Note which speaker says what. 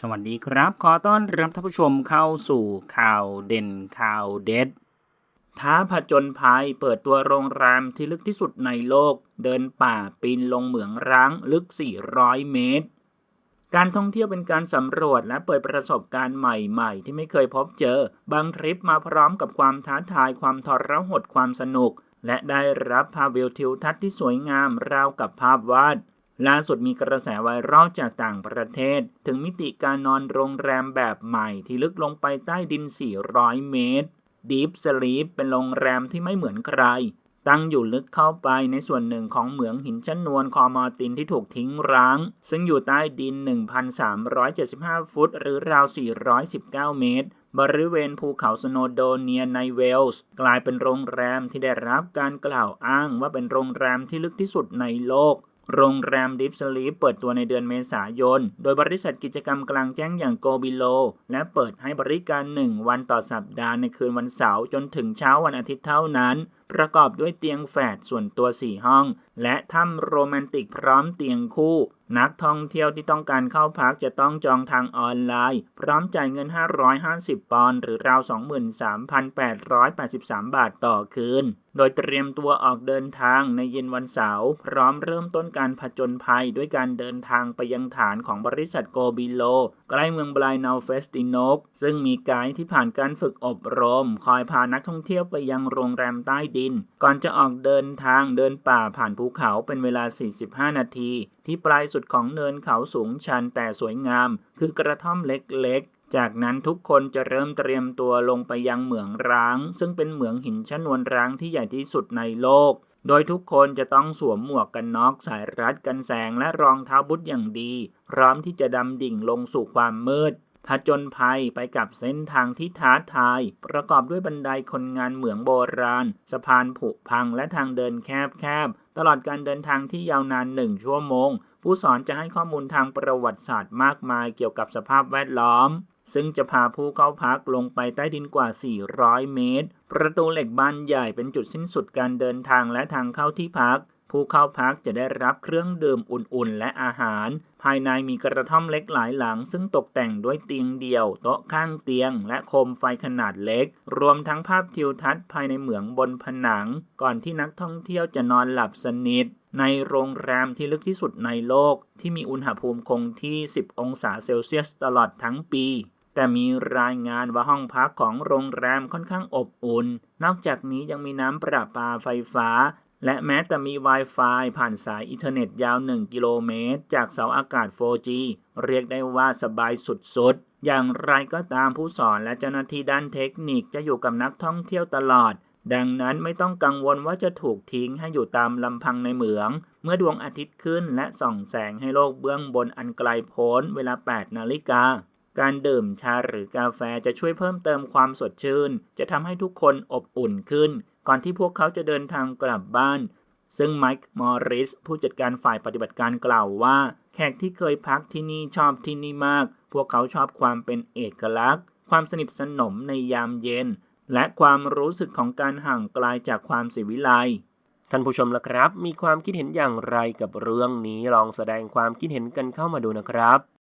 Speaker 1: สวัสดีครับ ขอต้อนรับท่านผู้ชมเข้าสู่ข่าวเด่นข่าวเด็ด ท้าผจญภัยเปิดตัวโรงแรมที่ลึกที่สุดในโลก เดินป่าปีนลงเหมืองร้างลึก 400 เมตร การท่องเที่ยวเป็นการสำรวจและเปิดประสบการณ์ใหม่ๆ ที่ไม่เคยพบเจอ บางทริปมาพร้อมกับความท้าทายความทรหดความสนุก และได้รับภาพวิวทิวทัศน์ที่สวยงามราวกับภาพวาด ล่าสุดมีกระแสไวรัลจากต่างประเทศ ถึงมิติการนอนโรงแรมแบบใหม่ที่ลึกลงไปใต้ดิน 400 เมตร Deep Sleep เป็นโรงแรมที่ไม่เหมือนใคร ตั้งอยู่ลึกเข้าไปในส่วนหนึ่งของเหมืองหินชั้นนวลคอมอตินที่ถูกทิ้งร้าง ซึ่งอยู่ใต้ดิน 1,375 ฟุต หรือราว 419 เมตรบริเวณภูเขาสโนโดเนียในเวลส์ กลายเป็นโรงแรมที่ได้รับการกล่าวอ้างว่าเป็นโรงแรมที่ลึกที่สุดในโลก โรงแรมดิฟสลีปเปิดตัวในเดือนเมษายน โดยบริษัทกิจกรรมกลางแจ้งอย่างโกบิโล และเปิดให้บริการ 1 วันต่อสัปดาห์ในคืนวันเสาร์จนถึงเช้าวันอาทิตย์เท่านั้นประกอบด้วยเตียงแฝดส่วนตัว 4 ห้อง และถ้ำโรแมนติกพร้อมเตียงคู่ นักท่องเที่ยวที่ต้องการเข้าพักจะต้องจองทางออนไลน์ พร้อมจ่ายเงิน 550 ปอนด์หรือราว 23,883 บาทต่อคืน โดยเตรียมตัวออกเดินทางในเย็นวันเสาร์พร้อมเริ่มต้นการผจญภัยด้วยการเดินทางไปยังฐานของบริษัทโกบิโล ใกล้เมืองบลายนาเฟสติโนกซึ่งมีไกด์ที่ผ่านการฝึกอบรม คอยพานักท่องเที่ยวไปยังโรงแรมใต้ดิน ก่อนจะออกเดินทางเดินป่าผ่านภูเขาเป็นเวลา 45 นาที ที่ปลายสุดของเนินเขาสูงชันแต่สวยงาม คือกระท่อมเล็กๆ จากนั้นทุกคนจะเริ่มเตรียมตัวลงไปยังเหมืองร้าง ซึ่งเป็นเหมืองหินชนวนร้างที่ใหญ่ที่สุดในโลก โดยทุกคนจะต้องสวมหมวกกันน็อกสายรัดกันแสงและรองเท้าบุทอย่างดี พร้อมที่จะดำดิ่งลงสู่ความมืด ผจญภัยไปกับเส้นทางที่ท้าทาย ประกอบด้วยบันไดคนงานเหมืองโบราณ สะพานผุพังและทางเดินแคบๆ ตลอดการเดินทางที่ยาวนานหนึ่งชั่วโมง ผู้สอนจะให้ข้อมูลทางประวัติศาสตร์มากมายเกี่ยวกับสภาพแวดล้อม ซึ่งจะพาผู้เข้าพักลงไปใต้ดินกว่า 400 เมตร ประตูเหล็กบานใหญ่เป็นจุดสิ้นสุดการเดินทางและทางเข้าที่พัก ผู้เข้าพักจะได้รับเครื่องดื่มอุ่นๆ และอาหาร ภายในมีกระท่อมเล็กหลายหลัง ซึ่งตกแต่งด้วยเตียงเดี่ยว โต๊ะข้างเตียง และโคมไฟขนาดเล็ก รวมทั้งภาพทิวทัศน์ภายในเหมืองบนผนัง ก่อนที่นักท่องเที่ยวจะนอนหลับสนิท ในโรงแรมที่ลึกที่สุดในโลก ที่มีอุณหภูมิคงที่ 10 องศาเซลเซียสตลอดทั้งปีแต่มีรายงานว่าห้องพักของโรงแรมค่อนข้างอบอุ่น นอกจากนี้ยังมีน้ำประปาไฟฟ้า และแม้แต่มี Wi-Fi ผ่านสายอินเทอร์เน็ตยาว 1 กิโลเมตร จากเสาอากาศ 4G เรียกได้ว่าสบายสุดๆ อย่างไรก็ตามผู้สอนและเจ้าหน้าที่ด้านเทคนิคจะอยู่กับนักท่องเที่ยวตลอด ดังนั้นไม่ต้องกังวลว่าจะถูกทิ้งให้อยู่ตามลำพังในเหมือง เมื่อดวงอาทิตย์ขึ้นและส่องแสงให้โลกเบื้องบนอันไกลโพ้นเวลา 8 นาฬิกา การดื่มชาหรือกาแฟจะช่วยเพิ่มเติมความสดชื่น จะทำให้ทุกคนอบอุ่นขึ้น ก่อนที่พวกเขาจะเดินทางกลับบ้าน ซึ่งไมค์มอริสผู้จัดการฝ่ายปฏิบัติการกล่าวว่า แขกที่เคยพักที่นี่ชอบที่นี่มาก พวกเขาชอบความเป็นเอกลักษณ์ ความสนิทสนมในยามเย็น และความรู้สึกของการห่างไกลาจากความสิวิไลท่านผู้ชมล่ะครับ มีความคิดเห็นอย่างไรกับเรื่องนี้ลองแสดงความคิดเห็นกันเข้ามาดูนะครับ